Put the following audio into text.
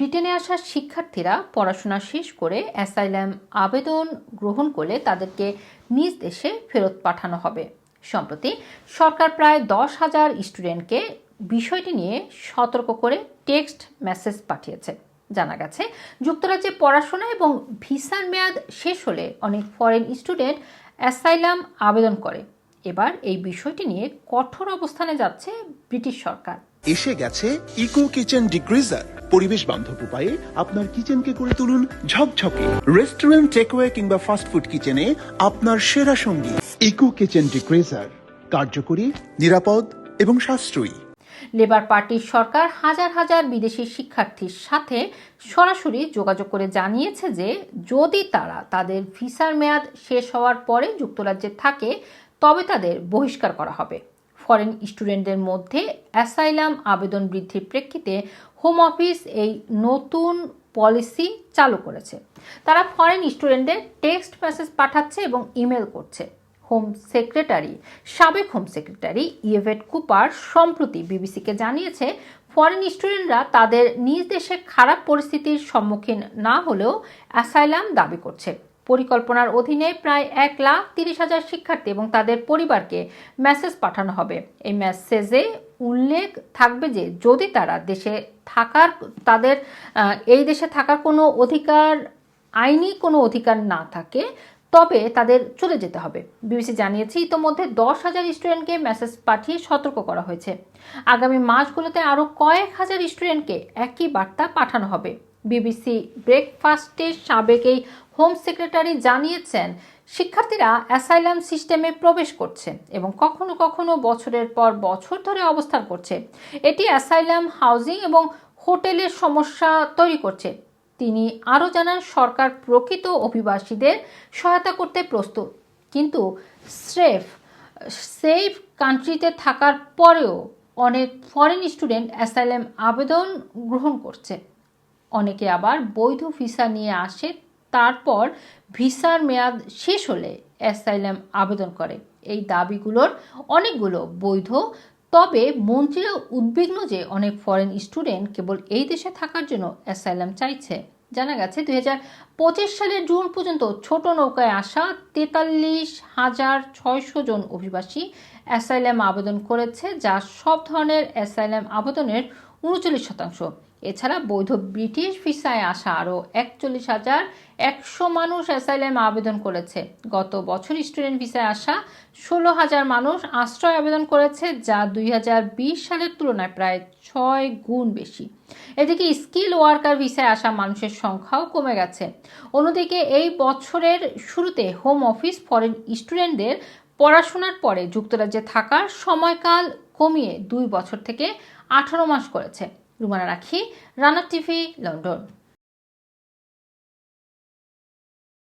ব্রিটেনে আসা শিক্ষার্থীরা পড়াশোনা শেষ করে অ্যাসাইলাম আবেদন গ্রহণ করলে তাদেরকে নিজ দেশে ফেরত পাঠানো হবে। সম্প্রতি সরকার প্রায় দশ হাজার স্টুডেন্টকে বিষয়টি নিয়ে সতর্ক করে টেক্সট মেসেজ পাঠিয়েছে। জানা গেছে, যুক্তরাজ্যে পড়াশোনা এবং ভিসার মেয়াদ শেষ হলে অনেক ফরেন স্টুডেন্ট অ্যাসাইলাম আবেদন করে। এবার এই বিষয়টি নিয়ে কঠোর অবস্থানে যাচ্ছে ব্রিটিশ সরকার। এসে গেছে ইকো কিচেন ডিগ্রিজার পরিবেশ বান্ধব উপায়ে আপনার কিচেনকে করে তুলুন ঝকঝকে। রেস্টুরেন্ট, টেকওয়ে কিংবা ফাস্টফুড কিচেনে আপনার সেরা সঙ্গী। ইকো কিচেন ডিগ্রিজার কার্যকরী, নিরাপদ এবং সাশ্রয়ী। লেবার পার্টির সরকার হাজার হাজার বিদেশি শিক্ষার্থীর সাথে সরাসরি যোগাযোগ করে জানিয়েছে যে, যদি তারা তাদের ভিসার মেয়াদ শেষ হওয়ার পরে যুক্তরাজ্যে থাকে, তবে তাদের বহিষ্কার করা হবে। ফরেন স্টুডেন্টদের মধ্যে অ্যাসাইলাম আবেদন বৃদ্ধির প্রেক্ষিতে হোম অফিস এই নতুন পলিসি চালু করেছে। তারা ফরেন স্টুডেন্টদের টেক্সট মেসেজ পাঠাচ্ছে এবং ইমেল করছে। হোম সেক্রেটারি, সাবেক হোম সেক্রেটারি ইয়েভেট কুপার সম্প্রতি বিবিসিকে জানিয়েছে, ফরেন স্টুডেন্টরা তাদের নিজ দেশে খারাপ পরিস্থিতির সম্মুখীন না হলেও অ্যাসাইলাম দাবি করছে। পরিকল্পনার অধীনে প্রায় এক লাখ তিরিশ হাজার শিক্ষার্থী এবং তাদের পরিবারকে মেসেজ পাঠানো হবে। এই মেসেজে উল্লেখ থাকবে যে, যদি তারা দেশে থাকার, তাদের এই দেশে থাকার কোনো অধিকার, আইনি কোনো অধিকার না থাকে, তবে তাদের চলে যেতে হবে। বিবিসি জানিয়েছে, ইতোমধ্যে দশ হাজার স্টুডেন্টকে মেসেজ পাঠিয়ে সতর্ক করা হয়েছে। আগামী মাসগুলোতে আরও কয়েক হাজার স্টুডেন্টকে একই বার্তা পাঠানো হবে। বিবিসি ব্রেকফাস্টের সাবেক এই হোম সেক্রেটারি জানিয়েছেন, শিক্ষার্থীরা অ্যাসাইলাম সিস্টেমে প্রবেশ করছে এবং কখনো কখনো বছরের পর বছর ধরে অবস্থান করছে। এটি অ্যাসাইলাম হাউজিং এবং হোটেলের সমস্যা তৈরি করছে। তিনি আরও জানান, সরকার প্রকৃত অভিবাসীদের সহায়তা করতে প্রস্তুত, কিন্তু স্রেফ, সেফ কান্ট্রিতে থাকার পরেও অনেক ফরেন স্টুডেন্ট অ্যাসাইলাম আবেদন গ্রহণ করছে। অনেকে আবার বৈধ ভিসা নিয়ে আসে, তারপর ভিসার মেয়াদ শেষ হলে অ্যাসাইলাম আবেদন করে। এই দাবিগুলোর অনেকগুলো বৈধ, তবে মন্ত্রীরা উদ্বিগ্ন যে অনেক ফরেন স্টুডেন্ট কেবল এই দেশে থাকার জন্য অ্যাসাইলাম চাইছে। জানা গেছে, দুই হাজার পঁচিশ সালের জুন পর্যন্ত ছোট নৌকায় আসা তেতাল্লিশ হাজার ছয়শো জন অভিবাসী অ্যাসাইলাম আবেদন করেছে, যা সব ধরনের অ্যাসাইলাম আবেদনের উনচল্লিশ শতাংশ। এছাড়া বৈধ ব্রিটিশ ভিসায় আসা আরও একচল্লিশ হাজার একশো মানুষ অ্যাসাইলাম আবেদন করেছে। গত বছর স্টুডেন্ট ভিসায় আসা ষোলো হাজার মানুষ আশ্রয় আবেদন করেছে, যা দুই হাজার বিশ সালের তুলনায় প্রায় ছয় গুণ বেশি। এদিকে স্কিল ওয়ার্কার ভিসায় আসা মানুষের সংখ্যাও কমে গেছে। অন্যদিকে এই বছরের শুরুতে হোম অফিস ফরেন স্টুডেন্টদের পড়াশোনার পরে যুক্তরাজ্যে থাকার সময়কাল কমিয়ে দুই বছর থেকে আঠারো মাস করেছে। রুমানা রাখি, রানা টিভি, লন্ডন।